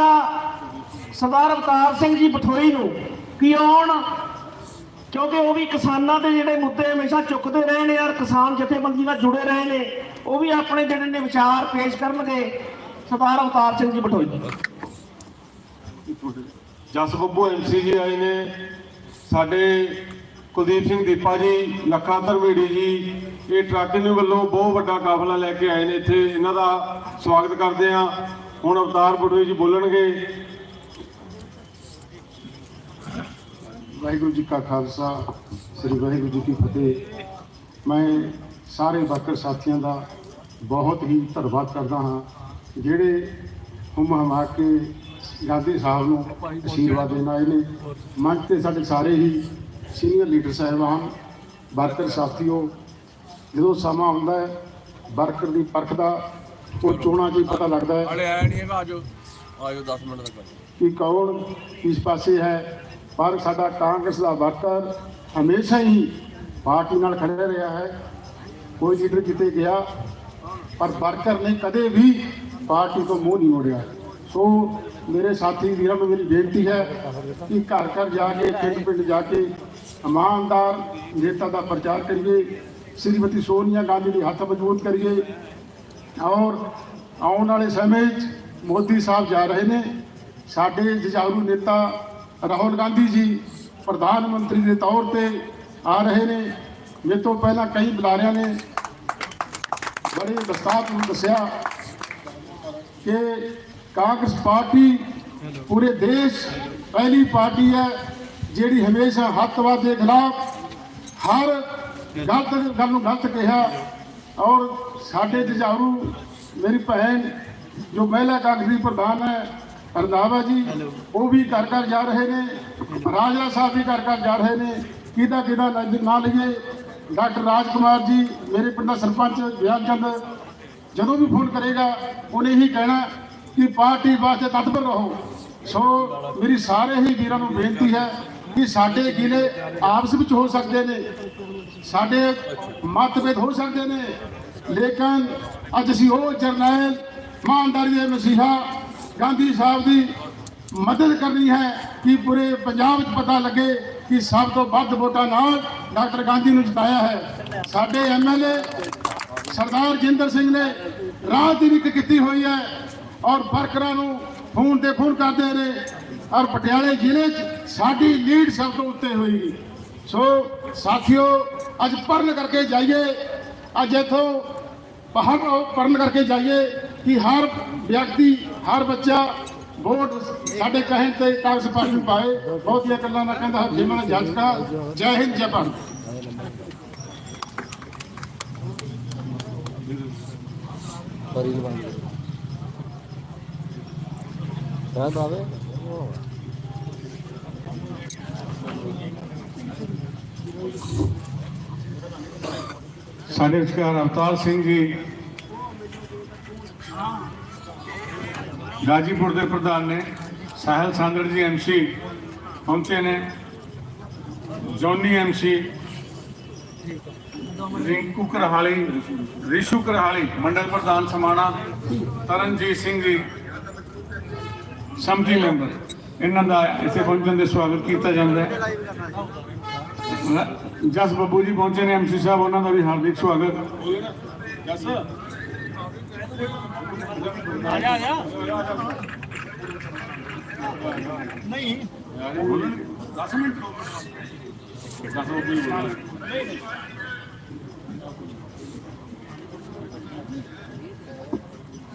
ਦਾ ਸਰਦਾਰ ਅਵਤਾਰ ਸਿੰਘ ਜੀ ਬਠੋਈ ਨੂੰ ਕਿ ਆਉਣ? ਕਿਉਂਕਿ ਉਹ ਵੀ ਕਿਸਾਨਾਂ ਦੇ ਜਿਹੜੇ ਮੁੱਦੇ ਹਮੇਸ਼ਾ ਚੁੱਕਦੇ ਰਹੇ ਨੇ ਔਰ ਕਿਸਾਨ ਜਥੇਬੰਦੀ ਨਾਲ ਜੁੜੇ ਰਹੇ ਨੇ, ਉਹ ਵੀ ਆਪਣੇ ਜਿਹੜੇ ਨੇ ਵਿਚਾਰ ਪੇਸ਼ ਕਰਨਗੇ ਸਰਦਾਰ ਅਵਤਾਰ ਸਿੰਘ ਜੀ ਬਠੋਈ। ਜਸ ਬੱਬੂ ਐਮਸੀ ਜੀ ਆਏ ਨੇ, ਸਾਡੇ ਕੁਲਦੀਪ ਸਿੰਘ ਦੀਪਾ ਜੀ, ਲੱਖਾ ਧਰਮੇੜੀ ਜੀ, ਇਹ ਟਰੱਕ ਨੂੰ ਵੱਲੋਂ ਬਹੁਤ ਵੱਡਾ ਕਾਫਲਾ ਲੈ ਕੇ ਆਏ ਨੇ, ਇੱਥੇ ਇਹਨਾਂ ਦਾ ਸਵਾਗਤ ਕਰਦੇ ਆ ਹੁਣ ਅਵਤਾਰ ਬਟੋਈ ਜੀ ਬੋਲਣਗੇ। ਵਾਹਿਗੁਰੂ ਜੀ ਕਾ ਖਾਲਸਾ, ਸ੍ਰੀ ਵਾਹਿਗੁਰੂ ਜੀ ਕੀ ਫਤਿਹ। ਮੈਂ ਸਾਰੇ ਵਰਕਰ ਸਾਥੀਆਂ ਦਾ ਬਹੁਤ ਹੀ ਧੰਨਵਾਦ ਕਰਦਾ ਹਾਂ, ਜਿਹੜੇ ਹੁਮ ਹਮਾ ਕੇ ਗਾਂਧੀ ਸਾਹਿਬ ਨੂੰ ਅਸ਼ੀਰਵਾਦ ਦੇਣ ਆਏ ਨੇ। ਮੰਚ ਤੇ ਸਾਡੇ ਸਾਰੇ ਹੀ ਸੀਨੀਅਰ ਲੀਡਰ ਸਾਹਿਬਾਨ ਵਰਕਰ ਸਾਥੀਓ, ਜਦੋਂ ਸਮਾਂ ਆਉਂਦਾ ਹੈ ਵਰਕਰ ਦੀ ਪਰਖ ਦਾ ਉਹ ਚੋਣਾਂ 'ਚ ਹੀ ਪਤਾ ਲੱਗਦਾ ਹੈ। ਹਲੇ ਆਇਆ ਨਹੀਂ ਹੈਗਾ ਆਜੋ। ਆਜੋ 10 ਮਿੰਟ ਤੱਕ ਕਿ ਕੌਣ ਕਿਸ ਪਾਸੇ ਹੈ? ਪਰ ਸਾਡਾ ਕਾਂਗਰਸ ਦਾ ਵਰਕਰ ਹਮੇਸ਼ਾ ਹੀ ਪਾਰਟੀ ਨਾਲ ਖੜੇ ਰਿਹਾ ਹੈ। ਕੋਈ ਲੀਡਰ ਕਿਤੇ ਗਿਆ ਪਰ ਵਰਕਰ ਨੇ ਕਦੇ ਵੀ ਪਾਰਟੀ ਤੋਂ ਮੂੰਹ ਨਹੀਂ ਮੋੜਿਆ। ਸੋ ਮੇਰੇ ਸਾਥੀ ਵੀਰਾਂ ਨੂੰ ਮੇਰੀ ਬੇਨਤੀ ਹੈ ਕਿ ਘਰ ਘਰ ਜਾ ਕੇ ਪਿੰਡ ਪਿੰਡ ਜਾ ਕੇ ਇਮਾਨਦਾਰ ਨੇਤਾ ਦਾ ਪ੍ਰਚਾਰ ਕਰੀਏ। ਸ਼੍ਰੀਮਤੀ ਸੋਨੀਆ ਗਾਂਧੀ ਦੀ ਹੱਥ ਮਜ਼ਬੂਤ ਕਰੀਏ। ਔਰ ਆਉਣ ਵਾਲੇ ਸਮੇਂ 'ਚ ਮੋਦੀ ਸਾਹਿਬ ਜਾ ਰਹੇ ਨੇ। ਸਾਡੇ ਜੁਝਾਰੂ ਨੇਤਾ ਰਾਹੁਲ ਗਾਂਧੀ ਜੀ ਪ੍ਰਧਾਨ ਮੰਤਰੀ ਦੇ ਤੌਰ ਤੇ ਆ ਰਹੇ ਨੇ। ਮੇਰੇ ਤੋਂ ਪਹਿਲਾਂ ਕਈ ਬੁਲਾਰਿਆਂ ਨੇ ਬੜੇ ਵਿਸਤਾਰ ਨੂੰ ਦੱਸਿਆ ਕਿ ਕਾਂਗਰਸ ਪਾਰਟੀ ਪੂਰੇ ਦੇਸ਼ ਪਹਿਲੀ ਪਾਰਟੀ ਹੈ ਜਿਹੜੀ ਹਮੇਸ਼ਾ ਹੱਤਵਾਦ ਦੇ ਖਿਲਾਫ ਹਰ ਗਲਤ ਗੱਲ ਨੂੰ ਗਲਤ ਕਿਹਾ। ਔਰ ਸਾਡੇ ਜੁਝਾਰੂ ਮੇਰੀ ਭੈਣ ਜੋ ਮਹਿਲਾ ਕਾਂਗਰਸ ਦੀ ਪ੍ਰਧਾਨ ਹੈ ਰੰਧਾਵਾ ਜੀ ਉਹ ਵੀ ਘਰ ਘਰ ਜਾ ਰਹੇ ਨੇ ਰਾਜਰਾ ਸਾਹਿਬ ਵੀ ਘਰ ਘਰ ਜਾ ਰਹੇ ਨੇ ਕਿਹਦਾ ਕਿਹਦਾ ਨਾਂ- ਲਈਏ? ਡਾਕਟਰ ਰਾਜਕੁਮਾਰ ਜੀ ਮੇਰੇ ਪਿੰਡ ਦਾ ਸਰਪੰਚ ਬਿਆਨ ਚੰਦ ਜਦੋਂ ਵੀ ਫੋਨ ਕਰੇਗਾ ਉਹਨੇ ਹੀ ਕਹਿਣਾ ਕਿ ਪਾਰਟੀ ਵਾਸਤੇ ਤਤਪਰ ਰਹੋ। ਸੋ ਮੇਰੀ ਸਾਰੇ ਹੀ ਵੀਰਾਂ ਨੂੰ ਬੇਨਤੀ ਹੈ ਕਿ ਸਾਡੇ ਗਿਲੇ ਆਪਸ ਵਿੱਚ ਹੋ ਸਕਦੇ ਨੇ। ਸਾਡੇ ਮਤਭੇਦ ਹੋ ਸਕਦੇ ਨੇ, ਲੇਕਿਨ ਅੱਜ ਅਸੀਂ ਉਹ ਜਰਨੈਲ ਇਮਾਨਦਾਰੀ ਦੇ ਮਸੀਹਾ ਗਾਂਧੀ ਸਾਹਿਬ ਦੀ ਮਦਦ ਕਰਨੀ ਹੈ ਕਿ ਪੂਰੇ ਪੰਜਾਬ ਵਿੱਚ ਪਤਾ ਲੱਗੇ ਕਿ ਸਭ ਤੋਂ ਵੱਧ ਵੋਟਾਂ ਨਾਲ ਡਾਕਟਰ ਗਾਂਧੀ ਨੂੰ ਜਿਤਾਇਆ ਹੈ। ਸਾਡੇ ਐਮਐਲਏ ਸਰਦਾਰ ਜਿੰਦਰ ਸਿੰਘ ਨੇ ਰਾਹ ਕੀਤੀ ਹੋਈ ਹੈ ਔਰ ਵਰਕਰਾਂ ਨੂੰ ਫੋਨ ਤੇ ਫੋਨ ਕਰਦੇ ਨੇ ਔਰ ਪਟਿਆਲੇ ਜ਼ਿਲ੍ਹੇ 'ਚ ਸਾਡੀ ਲੀਡ ਸਭ ਤੋਂ ਉੱਤੇ ਹੋਈ। ਸੋ ਸਾਥੀਓ ਅੱਜ ਪਰਨ ਕਰਕੇ ਜਾਈਏ, ਅੱਜ ਇਥੋਂ ਬਾਹਰ ਪਰਨ ਕਰਕੇ ਜਾਈਏ ਕਿ ਹਰ ਵਿਅਕਤੀ, ਹਰ ਬੱਚਾ ਵੋਟ ਸਾਡੇ ਕਹਿਣ ਤੇ ਕਾਂਗਰਸ ਪਾਰਟੀ ਪਾਏ। ਬਹੁਤੀਆਂ ਗੱਲਾਂ ਨਾ ਕਹਿੰਦਾ ਜਿਮਨ ਜੱਜ ਜੈ ਹਿੰਦ, ਜੈ ਭਾਰਤ। ਸਾਡੇ ਵਿਚਕਾਰ ਅਵਤਾਰ ਸਿੰਘ ਜੀ ਗਾਜੀਪੁਰ ਦੇ ਪ੍ਰਧਾਨ ਨੇ, ਸਾਹਿਲ ਸਾਂਦੜ ਜੀ ਐਮਸੀ ਪਹੁੰਚੇ ਨੇ, ਜੋਨੀ ਐਮਸੀ ਰਿੰਕੂ ਕਰਹਾਲੀ ਰਿਸ਼ੂ ਕਰਹਾਲੀ ਮੰਡਲ ਪ੍ਰਧਾਨ ਸਮਾਣਾ, ਤਰਨਜੀਤ ਸਿੰਘ ਜੀ, ਸਮਝੀ ਮੈਂਬਰ। ਇਹਨਾਂ ਦਾ ਇੱਥੇ ਪਹੁੰਚਣ ਦੇ ਸਵਾਗਤ ਕੀਤਾ ਜਾਂਦਾ ਹੈ। ਜਸ ਬੱਬੂ ਜੀ ਪਹੁੰਚੇ ਨੇ ਐਮਸੀ ਸਾਹਿਬ, ਉਹਨਾਂ ਦਾ ਵੀ ਹਾਰਦਿਕ ਸਵਾਗਤ।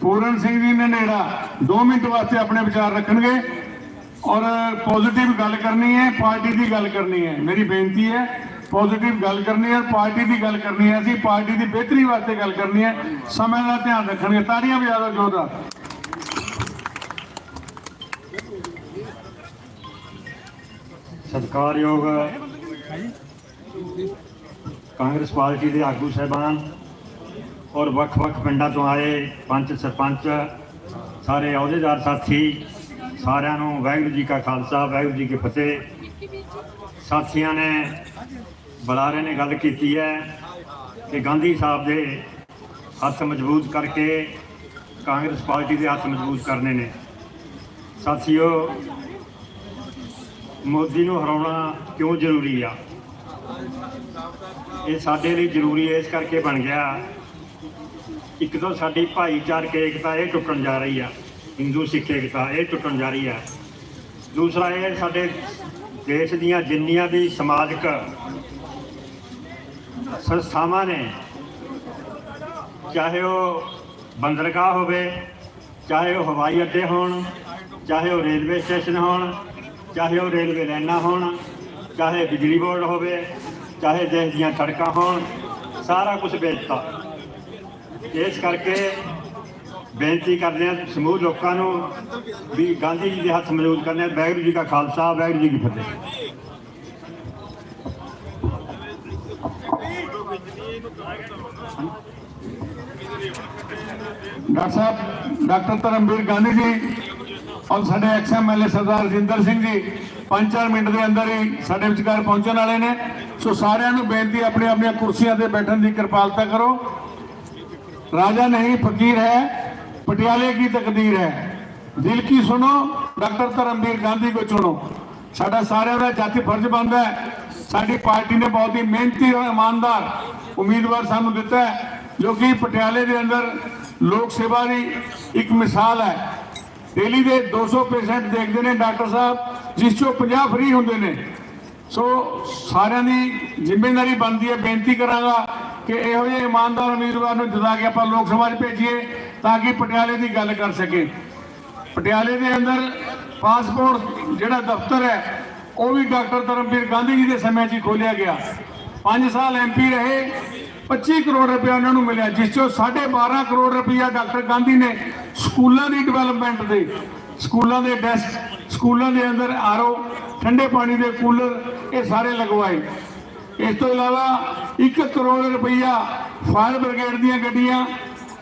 ਪੂਰਨ ਸਿੰਘ ਜੀ ਨੇ ਨੇੜਾ 2 ਮਿੰਟ ਵਾਸਤੇ ਆਪਣੇ ਵਿਚਾਰ ਰੱਖਣਗੇ ਔਰ ਪੋਜ਼ਿਟਿਵ ਗੱਲ ਕਰਨੀ ਹੈ, ਪਾਰਟੀ ਦੀ ਗੱਲ ਕਰਨੀ ਹੈ। ਮੇਰੀ ਬੇਨਤੀ ਹੈ ਪੋਜ਼ਿਟਿਵ ਗੱਲ ਕਰਨੀ ਹੈ, ਪਾਰਟੀ ਦੀ ਗੱਲ ਕਰਨੀ ਹੈ, ਅਸੀਂ ਪਾਰਟੀ ਦੀ ਬਿਹਤਰੀ ਵਾਸਤੇ ਗੱਲ ਕਰਨੀ ਹੈ, ਸਮੇਂ ਦਾ ਧਿਆਨ ਰੱਖਣਗੇ। ਤਾੜੀਆਂ ਵਜਾ ਦਿਓ ਜੋਰਦਾਰ। ਸਤਿਕਾਰਯੋਗ ਕਾਂਗਰਸ ਪਾਰਟੀ ਦੇ ਆਗੂ ਸਹਿਬਾਨ ਔਰ ਵੱਖ-ਵੱਖ ਪਿੰਡਾਂ ਤੋਂ ਆਏ ਪੰਚ ਸਰਪੰਚ, ਸਾਰੇ ਅਹੁਦੇਦਾਰ ਸਾਥੀ, ਸਾਰਿਆਂ ਨੂੰ ਵਾਹਿਗੁਰੂ ਜੀ ਕਾ ਖਾਲਸਾ, ਵਾਹਿਗੁਰੂ ਜੀ ਕੀ ਫਤਿਹ। ਸਾਥੀਆਂ ਨੇ ਬੁਲਾਰੇ ਨੇ ਗੱਲ ਕੀਤੀ ਹੈ ਕਿ ਗਾਂਧੀ ਸਾਹਿਬ ਦੇ ਹੱਥ ਮਜ਼ਬੂਤ ਕਰਕੇ ਕਾਂਗਰਸ ਪਾਰਟੀ ਦੇ ਹੱਥ ਮਜ਼ਬੂਤ ਕਰਨੇ ਨੇ। ਸਾਥੀਓ, ਮੋਦੀ ਨੂੰ ਹਰਾਉਣਾ ਕਿਉਂ ਜ਼ਰੂਰੀ ਆ? ਇਹ ਸਾਡੇ ਲਈ ਜ਼ਰੂਰੀ ਇਸ ਕਰਕੇ ਬਣ ਗਿਆ। ਇੱਕ ਤਾਂ ਸਾਡੀ ਭਾਈਚਾਰਕ ਏਕਤਾ ਇਹ ਟੁੱਟਣ ਜਾ ਰਹੀ ਆ, ਹਿੰਦੂ ਸਿੱਖ ਏਕਤਾ ਇਹ ਟੁੱਟਣ ਜਾ ਰਹੀ ਆ। ਦੂਸਰਾ ਇਹ ਸਾਡੇ ਦੇਸ਼ ਦੀਆਂ ਜਿੰਨੀਆਂ ਵੀ ਸਮਾਜਿਕ ਸੰਸਥਾਵਾਂ ਨੇ, ਚਾਹੇ ਉਹ ਬੰਦਰਗਾਹ ਹੋਵੇ, ਚਾਹੇ ਉਹ ਹਵਾਈ ਅੱਡੇ ਹੋਣ, ਚਾਹੇ ਉਹ ਰੇਲਵੇ ਸਟੇਸ਼ਨ ਹੋਣ, ਚਾਹੇ ਉਹ ਰੇਲਵੇ ਲਾਈਨਾਂ ਹੋਣ, ਚਾਹੇ ਬਿਜਲੀ ਬੋਰਡ ਹੋਵੇ, ਚਾਹੇ ਦੇਸ਼ ਦੀਆਂ ਸੜਕਾਂ ਹੋਣ, ਸਾਰਾ ਕੁਝ ਵੇਚਤਾ ਇਸ ਕਰਕੇ ਬੇਨਤੀ ਕਰਦੇ ਹਾਂ ਸਮੂਹ ਲੋਕਾਂ ਨੂੰ ਵੀ ਗਾਂਧੀ ਜੀ ਦੇ ਹੱਥ ਮਜ਼ਬੂਤ ਕਰਨੇ ਆ। ਵਾਹਿਗੁਰੂ ਜੀ ਕਾ ਖਾਲਸਾ, ਵਾਹਿਗੁਰੂ ਜੀ ਕੀ ਫਤਿਹ ਡਾਕਟਰ ਸਾਹਿਬ, ਡਾਕਟਰ ਧਰਮਵੀਰ ਗਾਂਧੀ ਜੀ ਔਰ ਸਾਡੇ ਐਕਸ ਸਰਦਾਰ ਜਿੰਦਰ ਸਿੰਘ ਜੀ 5-4 ਮਿੰਟ ਦੇ ਅੰਦਰ ਹੀ ਸਾਡੇ ਵਿਚਕਾਰ ਪਹੁੰਚਣ ਵਾਲੇ ਨੇ। ਸੋ ਸਾਰਿਆਂ ਨੂੰ ਬੇਨਤੀ ਆਪਣੀ ਆਪਣੀਆਂ ਕੁਰਸੀਆਂ ਤੇ ਬੈਠਣ ਦੀ ਕਿਰਪਾਲਤਾ ਕਰੋ। ਰਾਜਾ ਨਹੀਂ, ਫਕੀਰ ਹੈ, ਪਟਿਆਲੇ ਕੀ ਤਕਦੀਰ ਹੈ? ਦਿਲ ਕੀ ਸੁਣੋ, ਡਾਕਟਰ ਧਰਮਵੀਰ ਗਾਂਧੀ ਕੋ ਚੁਣੋ। ਸਾਡਾ ਸਾਰਿਆਂ ਦਾ ਜਾਤੀ ਫਰਜ਼ ਬਣਦਾ ਹੈ। ਸਾਡੀ ਪਾਰਟੀ ਨੇ ਬਹੁਤ ਹੀ ਮਿਹਨਤੀ ਔਰ ਇਮਾਨਦਾਰ ਉਮੀਦਵਾਰ ਸਾਨੂੰ ਦਿੱਤਾ ਹੈ, ਜੋ ਕਿ ਪਟਿਆਲੇ ਦੇ ਅੰਦਰ ਲੋਕ ਸੇਵਾ ਦੀ ਇੱਕ ਮਿਸਾਲ ਹੈ। ਡੇਲੀ ਦੇ 200 ਪੇਸ਼ੈਂਟ ਦੇਖਦੇ ਨੇ ਡਾਕਟਰ ਸਾਹਿਬ, ਜਿਸ ਚੋਂ 50 ਫ੍ਰੀ ਹੁੰਦੇ ਨੇ। ਸੋ ਸਾਰਿਆਂ ਦੀ ਜ਼ਿੰਮੇਵਾਰੀ ਬਣਦੀ ਹੈ। ਬੇਨਤੀ ਕਰਾਂਗਾ ਕਿ ਇਹੋ ਜਿਹੇ ਇਮਾਨਦਾਰ ਉਮੀਦਵਾਰ ਨੂੰ ਜਿਤਾ ਕੇ ਆਪਾਂ ਲੋਕ ਸਭਾ 'ਚ ਭੇਜੀਏ, ਤਾਂ ਕਿ ਪਟਿਆਲੇ ਦੀ ਗੱਲ ਕਰ ਸਕੇ। ਪਟਿਆਲੇ ਦੇ ਅੰਦਰ ਪਾਸਪੋਰਟ ਜਿਹੜਾ ਦਫ਼ਤਰ ਹੈ, ਉਹ ਵੀ ਡਾਕਟਰ ਧਰਮਵੀਰ ਗਾਂਧੀ ਜੀ ਦੇ ਸਮੇਂ 'ਚ ਹੀ ਖੋਲਿਆ ਗਿਆ। 5 ਸਾਲ ਐਮਪੀ ਰਹੇ 25 ਕਰੋੜ ਰੁਪਇਆ ਉਹਨਾਂ ਨੂੰ ਮਿਲਿਆ, ਜਿਸ ਚੋਂ 12.5 ਕਰੋੜ ਰੁਪਇਆ ਡਾਕਟਰ ਗਾਂਧੀ ਨੇ ਸਕੂਲਾਂ ਦੀ ਡਿਵੈਲਪਮੈਂਟ ਦੇ, ਸਕੂਲਾਂ ਦੇ ਡੈਸਕ, ਸਕੂਲਾਂ ਦੇ ਅੰਦਰ ਆਰਓ, ਠੰਡੇ ਪਾਣੀ ਦੇ ਕੂਲਰ, ਇਹ ਸਾਰੇ ਲਗਵਾਏ। ਇਸ ਤੋਂ ਇਲਾਵਾ 1 ਕਰੋੜ ਰੁਪਈਆ ਫਾਇਰ ਬ੍ਰਿਗੇਡ ਦੀਆਂ ਗੱਡੀਆਂ,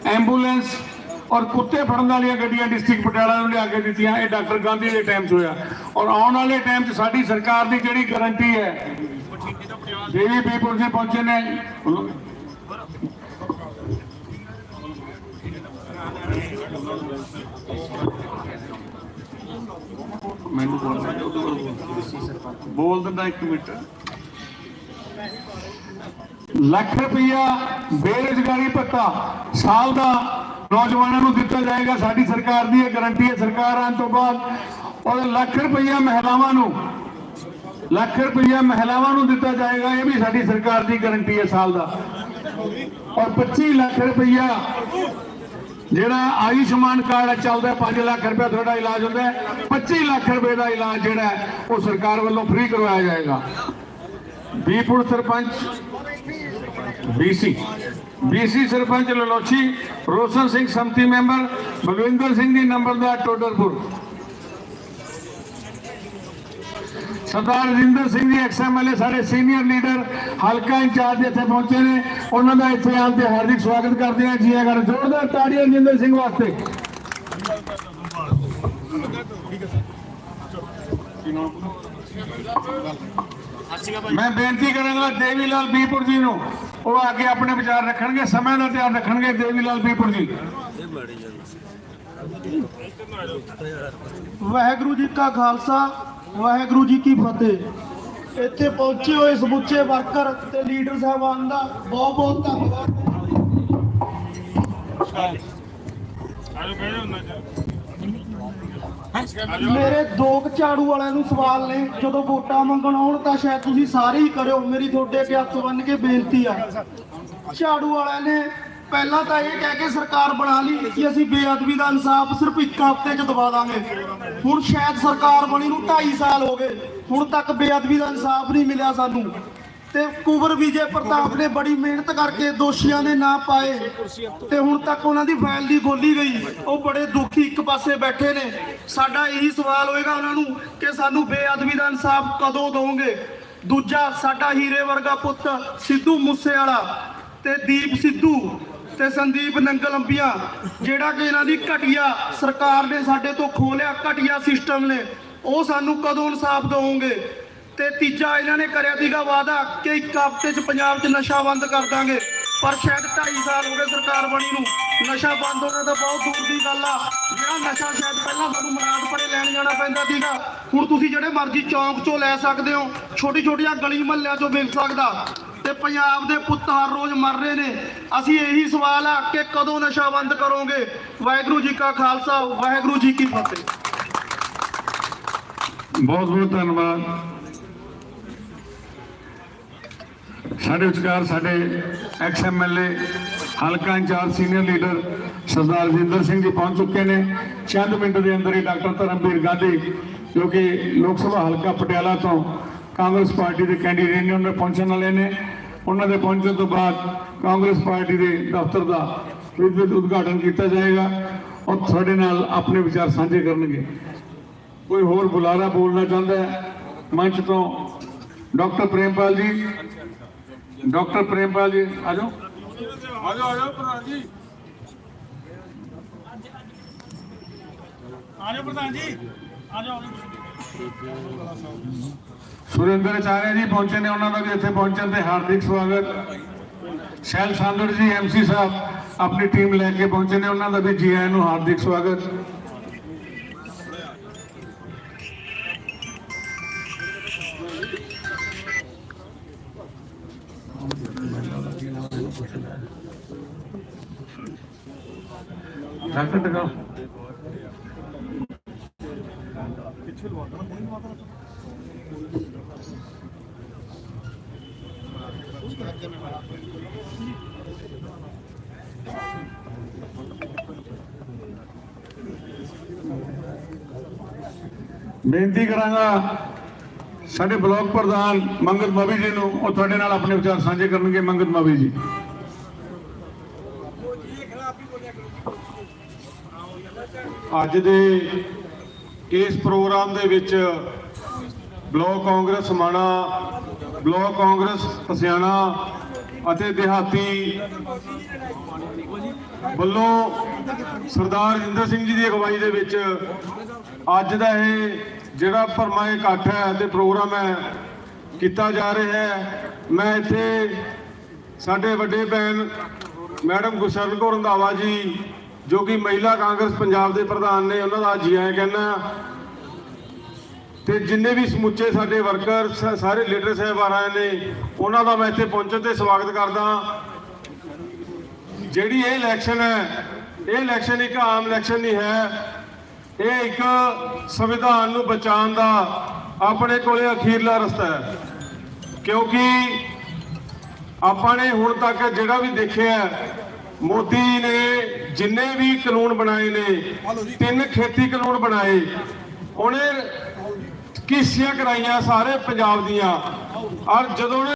ਐਂਬੂਲੈਂਸ ਔਰ ਕੁੱਤੇ ਫੜਨ ਵਾਲੀਆਂ ਗੱਡੀਆਂ ਡਿਸਟ੍ਰਿਕਟ ਪਟਿਆਲਾ ਨੂੰ ਲਿਆ ਕੇ ਦਿੱਤੀਆਂ, ਇਹ ਡਾਕਟਰ ਗਾਂਧੀ ਦੇ ਟਾਈਮ 'ਚ ਹੋਇਆ। ਔਰ ਆਉਣ ਵਾਲੇ ਟਾਈਮ 'ਚ ਸਾਡੀ ਸਰਕਾਰ ਦੀ ਜਿਹੜੀ ਗਾਰੰਟੀ ਹੈ ਦੇਵੀ ਪੀਪਲ ਜੀ ਪਹੁੰਚੇ ਨੇ। ਮੈਨੂੰ ਬੋਲ ਦਿੰਦਾ ਇੱਕ ਮਿੰਟ। ਲੱਖ ਰੁਪਇਆ ਬੇਰੁਜ਼ਗਾਰੀ ਭੱਤਾ ਸਾਲ ਦਾ ਨੌਜਵਾਨਾਂ ਨੂੰ ਦਿੱਤਾ ਜਾਏਗਾ। ਸਾਡੀ ਸਰਕਾਰ ਦੀ ਇਹ ਗਾਰੰਟੀ ਹੈ। ਸਰਕਾਰ ਆਉਣ ਤੋਂ ਬਾਅਦ ਔਰ ਲੱਖ ਰੁਪਇਆ ਮਹਿਲਾਵਾਂ ਨੂੰ ਲੱਖ ਰੁਪਇਆ ਮਹਿਲਾਵਾਂ ਨੂੰ ਦਿੱਤਾ ਜਾਏਗਾ, ਇਹ ਵੀ ਸਾਡੀ ਸਰਕਾਰ ਦੀ ਗਾਰੰਟੀ ਹੈ ਸਾਲ ਦਾ। ਔਰ 25 ਲੱਖ ਰੁਪਇਆ ਜਿਹੜਾ ਆਯੁਸ਼ਮਾਨ ਕਾਰਡ ਚੱਲਦਾ 5 ਲੱਖ ਰੁਪਏ ਤੁਹਾਡਾ ਇਲਾਜ ਹੁੰਦਾ ਹੈ। 25 ਲੱਖ ਰੁਪਏ ਦਾ ਇਲਾਜ ਜਿਹੜਾ ਉਹ ਸਰਕਾਰ ਵੱਲੋਂ ਫ੍ਰੀ ਕਰਵਾਇਆ ਜਾਏਗਾ। ਬੀਪੁਰ ਸਰਪੰਚ ਬੀਸੀ ਬੀਸੀ ਸਰਪੰਚ ਲਲੋਚੀ, ਰੋਸ਼ਨ ਸਿੰਘ ਸੰਮਤੀ ਮੈਂਬਰ, ਬਲਵਿੰਦਰ ਸਿੰਘ ਜੀ ਨੰਬਰਦਾਰ ਟੋਡਰਪੁਰ। ਸਰਦਾਰ ਰਜਿੰਦਰ ਸਿੰਘ ਜੀ ਐਕਸਐਮਐਲਏ ਸਾਡੇ ਸੀਨੀਅਰ ਲੀਡਰ, ਹਲਕਾ ਇੰਚਾਰਜ ਇੱਥੇ ਪਹੁੰਚੇ ਨੇ। ਉਹਨਾਂ ਦਾ ਇੱਥੇ ਆਉਣ ਤੇ ਹਾਰਦਿਕ ਸਵਾਗਤ ਕਰਦੇ ਹਾਂ। ਜੀ ਅਗਰ ਜ਼ੋਰਦਾਰ ਤਾੜੀਆਂ ਰਜਿੰਦਰ ਸਿੰਘ ਵਾਸਤੇ। ਮੈਂ ਬੇਨਤੀ ਕਰਾਂਗਾ ਦੇਵੀ ਲਾਲ ਬੀਪੁਰ ਜੀ ਨੂੰ। ਉਹ ਆ ਕੇ ਆਪਣੇ ਵਿਚਾਰ ਰੱਖਣਗੇ, ਸਮੇਂ ਦਾ ਧਿਆਨ ਰੱਖਣਗੇ ਦੇਵੀ ਲਾਲ ਬੀਪੁਰ ਜੀ। ਵਾਹਿਗੁਰੂ ਜੀ ਕਾ ਖਾਲਸਾ। ਵਾਹਿਗੁਰੂ ਜੀ ਕੀ ਫਤਿਹ। ਇੱਥੇ ਪਹੁੰਚੇ ਹੋਏ ਸਮੁੱਚੇ ਵਰਕਰ ਤੇ ਲੀਡਰ ਸਾਹਿਬਾਨ ਦਾ ਬਹੁਤ ਬਹੁਤ ਧੰਨਵਾਦ। ਮੇਰੇ ਦੋ ਝਾੜੂ ਵਾਲਿਆਂ ਨੂੰ ਸਵਾਲ ਨੇ, ਜਦੋਂ ਵੋਟਾਂ ਮੰਗਣ ਆਉਣ ਤਾਂ ਸ਼ਾਇਦ ਤੁਸੀਂ ਸਾਰੇ ਹੀ ਕਰਿਓ, ਮੇਰੀ ਤੁਹਾਡੇ ਅੱਗੇ ਹੱਥ ਬੰਨ ਕੇ ਬੇਨਤੀ ਆ। ਝਾੜੂ ਵਾਲਿਆਂ ਨੇ ਪਹਿਲਾਂ ਤਾਂ ਇਹ ਕਹਿ ਕੇ ਸਰਕਾਰ ਬਣਾ ਲਈ ਕਿ ਅਸੀਂ ਬੇਅਦਬੀ ਦਾ ਇਨਸਾਫ ਸਿਰਫ ਇੱਕ ਹਫ਼ਤੇ 'ਚ ਦਵਾ ਦਾਂਗੇ। ਹੁਣ ਸ਼ਾਇਦ ਸਰਕਾਰ ਬਣੀ ਨੂੰ 2.5 ਸਾਲ ਹੋ ਗਏ। ਹੁਣ ਤੱਕ ਬੇਅਦਬੀ ਦਾ ਇਨਸਾਫ ਨਹੀਂ ਮਿਲਿਆ ਸਾਨੂੰ। ਤੇ ਕੁਵਰ ਵਿਜੇ ਪ੍ਰਤਾਪ ਨੇ ਬੜੀ ਮਿਹਨਤ ਕਰਕੇ ਦੋਸ਼ੀਆਂ ਦੇ ਨਾਂ ਪਾਏ। ਤੇ ਹੁਣ ਤੱਕ ਉਹਨਾਂ ਦੀ ਫਾਈਲ ਦੀ ਗੋਲੀ ਗਈ। ਉਹ ਬੜੇ ਦੁਖੀ ਇੱਕ ਪਾਸੇ ਬੈਠੇ ਨੇ। ਸਾਡਾ ਇਹੀ ਸਵਾਲ ਹੋਏਗਾ ਉਹਨਾਂ ਨੂੰ ਕਿ ਸਾਨੂੰ ਬੇਅਦਬੀ ਦਾ ਇਨਸਾਫ ਕਦੋਂ ਦਵੋਗੇ? ਦੂਜਾ, ਸਾਡਾ ਹੀਰੇ ਵਰਗਾ ਪੁੱਤ ਸਿੱਧੂ ਮੂਸੇਵਾਲਾ ਤੇ ਦੀਪ ਸਿੱਧੂ। ਤੇ ਸੰਦੀਪ ਨੰਗਲ ਨੰਗਲੰਬੀਆਂ ਜਿਹੜਾ ਕਿ ਇਹਨਾਂ ਦੀ ਘਟੀਆ ਸਰਕਾਰ ਨੇ ਸਾਡੇ ਤੋਂ ਖੋਲਿਆ, ਘਟੀਆ ਸਿਸਟਮ ਨੇ। ਉਹ ਸਾਨੂੰ ਕਦੋਂ ਇਨਸਾਫ ਦਵੋਗੇ? ਤੇ ਤੀਜਾ ਇਹਨਾਂ ਨੇ ਕਰਿਆ ਸੀਗਾ ਵਾਅਦਾ ਕਿ ਇੱਕ ਹਫ਼ਤੇ 'ਚ ਪੰਜਾਬ 'ਚ ਨਸ਼ਾ ਬੰਦ ਕਰ ਦਾਂਗੇ। ਪਰ ਸ਼ਾਇਦ 2.5 ਸਾਲ ਹੋ ਗਏ ਸਰਕਾਰ ਬਣੀ ਨੂੰ। ਨਸ਼ਾ ਬੰਦ ਹੋਣਾ ਤਾਂ ਬਹੁਤ ਦੂਰ ਦੀ ਗੱਲ ਆ। ਜਿਹੜਾ ਨਸ਼ਾ ਸ਼ਾਇਦ ਪਹਿਲਾਂ ਸਾਨੂੰ ਮਰਾਦ ਪੜੇ ਲੈਣ ਜਾਣਾ ਪੈਂਦਾ ਸੀਗਾ, ਹੁਣ ਤੁਸੀਂ ਜਿਹੜੇ ਮਰਜ਼ੀ ਚੌਂਕ ਚੋਂ ਲੈ ਸਕਦੇ ਹੋ। ਛੋਟੀ ਛੋਟੀਆਂ ਗਲੀ ਮਹੱਲਿਆਂ ਚੋਂ ਮਿਲ ਸਕਦਾ। ਤੇ ਪੰਜਾਬ ਦੇ ਪੁੱਤ ਹਰ ਰੋਜ਼ ਮਰ ਰਹੇ ਨੇ। ਅਸੀਂ ਇਹੀ ਸਵਾਲ ਆ ਕਿ ਕਦੋਂ ਨਸ਼ਾ ਬੰਦ ਕਰੋਗੇ? ਵਾਹਿਗੁਰੂ ਜੀ ਕਾ ਖਾਲਸਾ, ਵਾਹਿਗੁਰੂ ਜੀ ਕੀ ਫਤਿਹ। ਬਹੁਤ ਬਹੁਤ ਧੰਨਵਾਦ। ਸਾਡੇ ਵਿਚਕਾਰ ਸਾਡੇ ਐਕਸ ਐਮਐਲਏ ਹਲਕਾ incharge, senior leader Sardar Rajinder Singh ji ਪਹੁੰਚ ਚੁੱਕੇ ਨੇ। ਚੰਦ ਮਿੰਟ ਦੇ ਅੰਦਰ ਹੀ ਡਾਕਟਰ ਧਰਮਵੀਰ ਗਾਂਧੀ, ਜੋ ਕਿ ਲੋਕ ਸਭਾ ਹਲਕਾ ਪਟਿਆਲਾ ਤੋਂ ਕਾਂਗਰਸ ਪਾਰਟੀ ਦੇ ਕੈਂਡੀਡੇਟ ਨੇ, ਉਹਨਾਂ ਦੇ ਪਹੁੰਚਣ ਵਾਲੇ ਨੇ। ਉਹਨਾਂ ਦੇ ਪਹੁੰਚਣ ਤੋਂ ਬਾਅਦ ਕਾਂਗਰਸ ਪਾਰਟੀ ਦੇ ਦਫ਼ਤਰ ਦਾ ਵਿਧਿਅਕ ਉਦਘਾਟਨ ਕੀਤਾ ਜਾਏਗਾ ਔਰ ਤੁਹਾਡੇ ਨਾਲ ਆਪਣੇ ਵਿਚਾਰ ਸਾਂਝੇ ਕਰਨਗੇ। ਕੋਈ ਹੋਰ ਬੁਲਾਰਾ ਬੋਲਣਾ ਚਾਹੁੰਦਾ ਹੈ? ਮੰਚ ਤੋਂ ਡਾਕਟਰ ਪ੍ਰੇਮਪਾਲ ਜੀ। ਡਾਕਟਰ ਪ੍ਰੇਮਪਾਲ ਜੀ ਆ ਜਾਓ ਆ ਜਾਓ ਆ ਜਾਓ ਪ੍ਰਧਾਨ ਜੀ। ਸੁਰਿੰਦਰ ਆਚਾਰਿਆ ਜੀ ਪਹੁੰਚੇ ਨੇ, ਉਹਨਾਂ ਦਾ ਵੀ ਇੱਥੇ ਪਹੁੰਚਣ ਤੇ ਹਾਰਦਿਕ ਸਵਾਗਤ। ਸ਼ੈਲ ਸਾਂਦੜ ਜੀ ਐਮਸੀ ਸਾਹਿਬ, ਆਪਣੀ ਟੀਮ ਲੈ ਕੇ ਪਹੁੰਚੇ ਨੇ, ਉਹਨਾਂ ਦਾ ਵੀ ਜੀ ਆਇਆਂ ਨੂੰ ਹਾਰਦਿਕ ਸਵਾਗਤ। ਡਾਕਟਰ ਟਿਕਾਓ ਬੇਨਤੀ ਕਰਾਂਗਾ ਸਾਡੇ ਬਲਾਕ ਪ੍ਰਧਾਨ ਮੰਗਤ ਮਵੀ ਜੀ ਨੂੰ, ਉਹ ਤੁਹਾਡੇ ਨਾਲ ਆਪਣੇ ਵਿਚਾਰ ਸਾਂਝੇ ਕਰਨਗੇ ਮੰਗਤ ਮਵੀ ਜੀ। ਅੱਜ ਦੇ ਇਸ ਪ੍ਰੋਗਰਾਮ ਦੇ ਵਿੱਚ ਬਲਾਕ ਕਾਂਗਰਸ ਮਾਣਾ, ਬਲਾਕ ਕਾਂਗਰਸ ਪਸਿਆਣਾ ਅਤੇ ਦਿਹਾਤੀ ਵੱਲੋਂ ਸਰਦਾਰ ਰਜਿੰਦਰ ਸਿੰਘ ਜੀ ਦੀ ਅਗਵਾਈ ਦੇ ਵਿੱਚ ਅੱਜ ਦਾ ਇਹ ਜਿਹੜਾ ਭਰਮਾ ਇਕੱਠ ਹੈ ਤੇ ਪ੍ਰੋਗਰਾਮ ਹੈ ਕੀਤਾ ਜਾ ਰਿਹਾ ਹੈ। ਮੈਂ ਇੱਥੇ ਸਾਡੇ ਵੱਡੇ ਭੈਣ ਮੈਡਮ ਗੁਰਸ਼ਰਨ ਕੌਰ ਰੰਧਾਵਾ ਜੀ, ਜੋ ਕਿ ਮਹਿਲਾ ਕਾਂਗਰਸ ਪੰਜਾਬ ਦੇ ਪ੍ਰਧਾਨ ਨੇ, ਉਹਨਾਂ ਦਾ ਜੀ ਆਇਆਂ ਕਹਿੰਦਾ ਤੇ ਜਿੰਨੇ ਵੀ ਸਮੁੱਚੇ ਸਾਡੇ ਵਰਕਰ ਸਾਰੇ ਲੀਡਰ ਸਾਹਿਬਾਨ ਆਏ ਨੇ ਉਹਨਾਂ ਦਾ ਮੈਂ ਇੱਥੇ ਪਹੁੰਚਣ ਤੇ ਸਵਾਗਤ ਕਰਦਾ ਜਿਹੜੀ ਇਹ ਇਲੈਕਸ਼ਨ ਹੈ ਇਹ ਇਲੈਕਸ਼ਨ ਇੱਕ ਆਮ ਇਲੈਕਸ਼ਨ ਨਹੀਂ ਹੈ। ਇਹ ਇੱਕ ਸੰਵਿਧਾਨ ਨੂੰ ਬਚਾਉਣ ਦਾ ਆਪਣੇ ਕੋਲੇ ਅਖੀਰਲਾ ਰਸਤਾ ਹੈ। ਕਿਉਂਕਿ ਆਪਾਂ ਨੇ ਹੁਣ ਤੱਕ ਜਿਹੜਾ ਵੀ ਦੇਖਿਆ ਹੈ, ਮੋਦੀ ਨੇ ਜਿੰਨੇ ਵੀ ਕਾਨੂੰਨ ਬਣਾਏ ਨੇ ਤਿੰਨ ਖੇਤੀ ਕਾਨੂੰਨ ਬਣਾਏ ਉਹਨੇ ਕਿਸ਼ਤੀਆਂ ਕਰਾਈਆਂ ਸਾਰੇ ਪੰਜਾਬ ਦੀਆਂ। ਔਰ ਜਦੋਂ